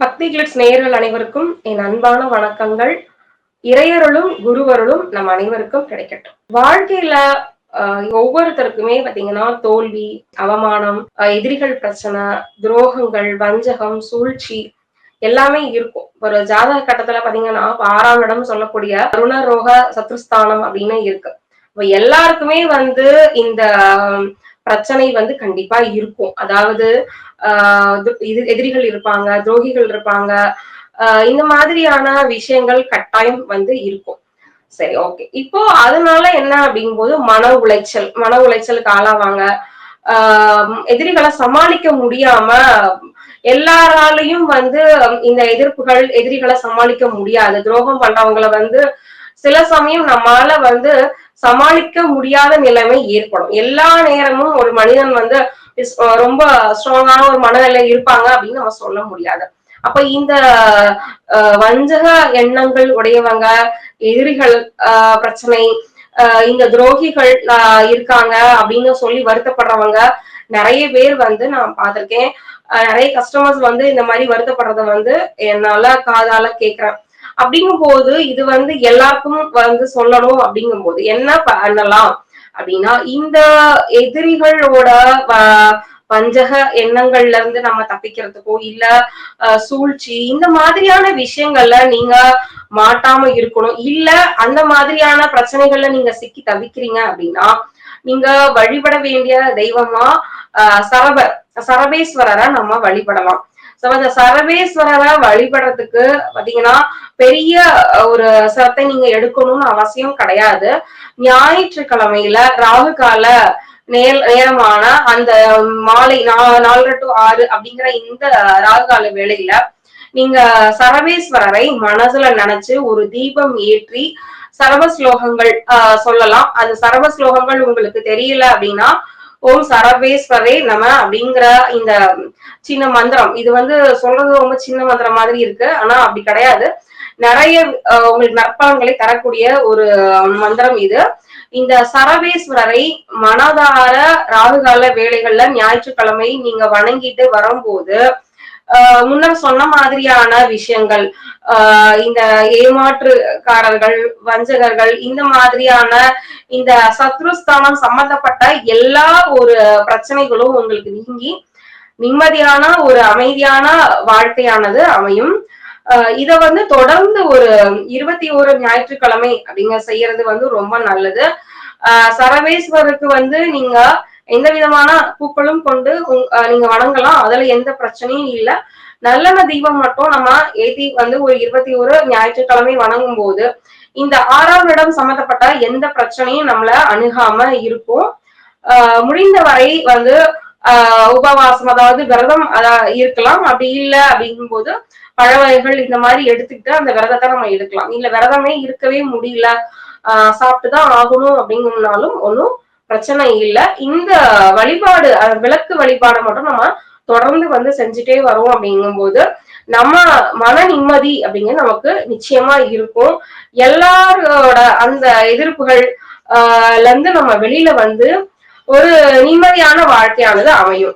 சக்தி glitz நேயர்கள் அனைவருக்கும் என் அன்பான வணக்கங்கள். இறையருளும் குருவருளும் நம் அனைவருக்கும் கிடைக்கட்டும். வாழ்க்கையில ஆஹ் ஒவ்வொருத்தருக்குமே பாத்தீங்கன்னா தோல்வி அவமானம் ஆஹ் எதிரிகள் பிரச்சனை துரோகங்கள் வஞ்சகம் சூழ்ச்சி எல்லாமே இருக்கும். ஒரு ஜாதக கட்டத்துல பாத்தீங்கன்னா ஆறாம் இடம் சொல்லக்கூடிய ருணரோக சத்ருஸ்தானம் அப்படின்னு இருக்கு. இப்ப எல்லாருக்குமே வந்து இந்த பிரச்சனை வந்து கண்டிப்பா இருக்கும். அதாவது இது எதிரிகள் இருப்பாங்க துரோகிகள் இருப்பாங்க. இந்த மாதிரியான விஷயங்கள் கட்டாயம் வந்து இருக்கும். சரி ஓகே. இப்போ அதனால என்ன அப்படிங்கும்போது மன உளைச்சல் மன உளைச்சலுக்கு ஆளாவாங்க. ஆஹ் எதிரிகளை சமாளிக்க முடியாம எல்லாராலையும் வந்து இந்த எதிர்ப்புகள் எதிரிகளை சமாளிக்க முடியாது. துரோகம் பண்றவங்களை வந்து சில சமயம் நம்மால வந்து சமாளிக்க முடியாத நிலைமை ஏற்படும். எல்லா நேரமும் ஒரு மனிதன் வந்து ரொம்ப ஸ்ட்ராங்கான ஒரு மனநிலை இருப்பாங்க அப்படின்னு நம்ம சொல்ல முடியாது. அப்ப இந்த வஞ்சக எண்ணங்கள் உடையவங்க எதிரிகள் பிரச்சனை இந்த துரோகிகள் இருக்காங்க அப்படின்னு சொல்லி வருத்தப்படுறவங்க நிறைய பேர் வந்து நான் பார்த்திருக்கேன். நிறைய கஸ்டமர்ஸ் வந்து இந்த மாதிரி வருத்தப்படுறத வந்து என்னால காதால கேக்குறேன். அப்படிங்கும் போது இது வந்து எல்லாருக்கும் வந்து சொல்லணும் அப்படிங்கும் போது என்ன பண்ணலாம் அப்படின்னா இந்த எதிரிகளோட பஞ்சக எண்ணங்கள்ல இருந்து நம்ம தப்பிக்கிறதுக்கோ இல்ல சூழ்ச்சி இந்த மாதிரியான விஷயங்கள்ல நீங்க மாட்டாம இருக்கணும். இல்ல அந்த மாதிரியான பிரச்சனைகள்ல நீங்க சிக்கி தவிக்கிறீங்க அப்படின்னா நீங்க வழிபட வேண்டிய தெய்வமா சரப சரபேஸ்வரரை நம்ம வழிபடலாம். அந்த சரவேஸ்வரரை வழிபடுறதுக்கு பாத்தீங்கன்னா பெரிய ஒரு சிரத்தை நீங்க எடுக்கணும்னு அவசியம் கிடையாது. ஞாயிற்றுக்கிழமையில ராகு கால நேர் நேரமான அந்த மாலை நாலரை டு ஆறு அப்படிங்கிற இந்த ராகு கால வேளையில நீங்க சரவேஸ்வரரை மனசுல நினைச்சு ஒரு தீபம் ஏற்றி சரவ ஸ்லோகங்கள் ஆஹ் சொல்லலாம். அந்த சரவ ஸ்லோகங்கள் உங்களுக்கு தெரியல அப்படின்னா ஓம் சரவேஸ்வரே நம அப்படிங்கிற இந்த சின்ன மந்திரம். இது வந்து சொல்றது ரொம்ப சின்ன மந்திரம் மாதிரி இருக்கு. ஆனா அப்படி கிடையாது. நிறைய உங்களுக்கு நற்பலன்களை தரக்கூடிய ஒரு மந்திரம் இது. இந்த சரவேஸ்வரரை மனதார ராகுகால வேலைகள்ல ஞாயிற்றுக்கிழமை நீங்க வணங்கிட்டு வரும்போது முன்னர் சொன்ன மாதிரியான விஷயங்கள் ஆஹ் இந்த ஏமாற்றுக்காரர்கள் வஞ்சகர்கள் இந்த மாதிரியான இந்த சத்ருஸ்தானம் சம்பந்தப்பட்ட எல்லா ஒரு பிரச்சனைகளும் உங்களுக்கு நீங்கி நிம்மதியான ஒரு அமைதியான வாழ்க்கையானது அமையும். இத வந்து தொடர்ந்து ஒரு இருபத்தி ஒரு ஞாயிற்றுக்கிழமை அப்படிங்க செய்யறது வந்து ரொம்ப நல்லது. ஆஹ் சரவேஸ்வருக்கு வந்து நீங்க எந்த விதமான பூக்களும் கொண்டு நீங்க வணங்கலாம். அதுல எந்த பிரச்சனையும் இல்லை. நல்லெண்ண தீபம் மட்டும் நம்ம ஏத்தி வந்து ஒரு இருபத்தி ஒரு ஞாயிற்றுக்கிழமை வணங்கும் போது இந்த ஆறாம் இடம் சம்பந்தப்பட்ட எந்த பிரச்சனையும் நம்மள அணுகாம இருக்கும். ஆஹ் முடிந்த வரை வந்து ஆஹ் உபவாசம் அதாவது விரதம் இருக்கலாம். அப்படி இல்லை அப்படிங்கும் போது பழ வகைகள் இந்த மாதிரி எடுத்துக்கிட்டு அந்த விரதத்தை நம்ம எடுக்கலாம். இல்ல விரதமே இருக்கவே முடியல. ஆஹ் சாப்பிட்டுதான் ஆகணும் அப்படிங்கனாலும் ஒன்றும் பிரச்சனை இல்லை. இந்த வழிபாடு விளக்கு வழிபாடை மட்டும் நம்ம தொடர்ந்து வந்து செஞ்சுட்டே வரோம் அப்படிங்கும் போது நம்ம மன நிம்மதி அப்படிங்கிறது நமக்கு நிச்சயமா இருக்கும். எல்லாரோட அந்த எதிர்ப்புகள் இருந்து நம்ம வெளியில வந்து ஒரு நிம்மதியான வாழ்க்கையானது அமையும்.